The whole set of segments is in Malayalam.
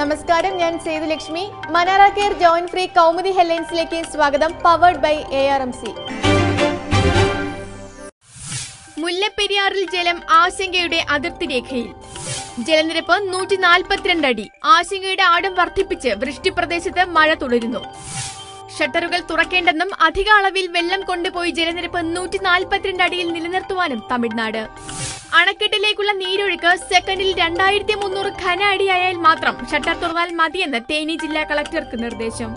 നമസ്കാരം ഞാൻ Sethulakshmi Manara care join free Kaumudi ഹെഡ്ലൈൻസിലേക്ക് സ്വാഗതം powered by A R M C മുല്ലപ്പെരിയാറിൽ ജലം ആശങ്കയുടെ അതിർത്തി രേഖയിൽ. ജലനിരപ്പ് നൂറ്റി നാൽപ്പത്തിരണ്ട് അടി. ആശങ്കയുടെ ആഴം വർദ്ധിപ്പിച്ച് വൃഷ്ടിപ്രദേശത്ത് മഴ തുടരുന്നു. ഷട്ടറുകൾ തുറക്കേണ്ടെന്നും അധിക അളവിൽ വെള്ളം കൊണ്ടുപോയി ജലനിരപ്പ് നൂറ്റി നാൽപ്പത്തിരണ്ട് അടിയിൽ നിലനിർത്തുവാനും തമിഴ്നാട്. അണക്കെട്ടിലേക്കുള്ള നീരൊഴുക്ക് സെക്കൻഡിൽ രണ്ടായിരത്തി മുന്നൂറ് ഘന അടിയായാൽ മാത്രം ഷട്ടർ തുറന്നാൽ മതിയെന്ന് തേനി ജില്ലാ കളക്ടർക്ക് നിർദ്ദേശം.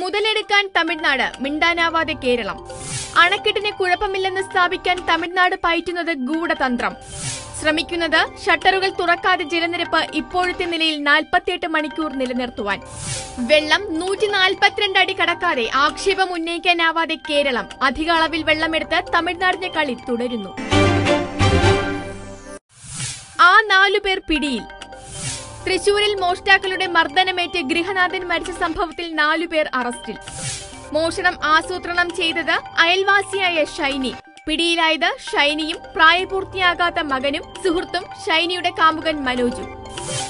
മുതലെടുക്കാൻ തമിഴ്നാട് മിണ്ടാനാവാതെ കേരളം. അണക്കെട്ടിന് കുഴപ്പമില്ലെന്ന് സ്ഥാപിക്കാൻ തമിഴ്നാട് പയറ്റുന്നത് ഗൂഢതന്ത്രം. ശ്രമിക്കുന്നത് ഷട്ടറുകൾ തുറക്കാതെ ജലനിരപ്പ് ഇപ്പോഴത്തെ നിലയിൽ നാൽപ്പത്തിയെട്ട് മണിക്കൂർ നിലനിർത്തുവാൻ. വെള്ളം നൂറ്റി നാൽപ്പത്തിരണ്ട് അടി കടക്കാതെ ആക്ഷേപം ഉന്നയിക്കാനാവാതെ കേരളം അധിക അളവിൽ വെള്ളമെടുത്ത് തമിഴ്നാടിന്റെ കളി തുടരുന്നു. ആ നാലുപേർ പിടിയിൽ. തൃശൂരിൽ മോഷ്ടാക്കളുടെ മർദ്ദനമേറ്റ് ഗൃഹനാഥൻ മരിച്ച സംഭവത്തിൽ നാലുപേർ അറസ്റ്റിൽ. മോഷണം ആസൂത്രണം ചെയ്തത് അയൽവാസിയായ ഷൈനി. പിടിയിലായത് ഷൈനിയും പ്രായപൂർത്തിയാകാത്ത മകനും സുഹൃത്തും ഷൈനിയുടെ കാമുകൻ മനോജും.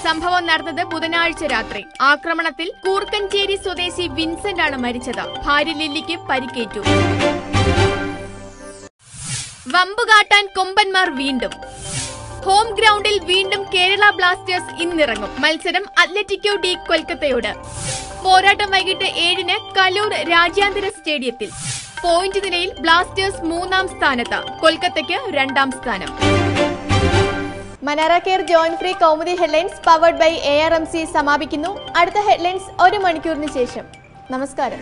സംഭവം നടന്നത് ബുധനാഴ്ച രാത്രി. ആക്രമണത്തിൽ കൂർക്കഞ്ചേരി സ്വദേശി വിൻസെന്റ് ആണ് മരിച്ചത്. ഭാര്യ ലില്ലിക്ക് പരിക്കേറ്റു. വമ്പുകാട്ടാൻ കൊമ്പന്മാർ വീണ്ടും. ഹോം ഗ്രൗണ്ടിൽ വീണ്ടും കേരള ബ്ലാസ്റ്റേഴ്സ് ഇന്നിറങ്ങും. മത്സരം അത്ലറ്റിക്കോ ഡി കൊൽക്കത്തയോട്. പോരാട്ടം വൈകിട്ട് ഏഴിന് കലൂർ രാജ്യാന്തര സ്റ്റേഡിയത്തിൽ. പോയിന്റ് നിലയിൽ ബ്ലാസ്റ്റേഴ്സ് മൂന്നാം സ്ഥാനത്ത്. കൊൽക്കത്തയ്ക്ക് രണ്ടാം സ്ഥാനം. Manara care joint free Kaumudi headlines powered by A R M C സമാപിക്കുന്നു. അടുത്ത ഹെഡ്ലൈൻസ് ഒരു മണിക്കൂറിന് ശേഷം. നമസ്കാരം.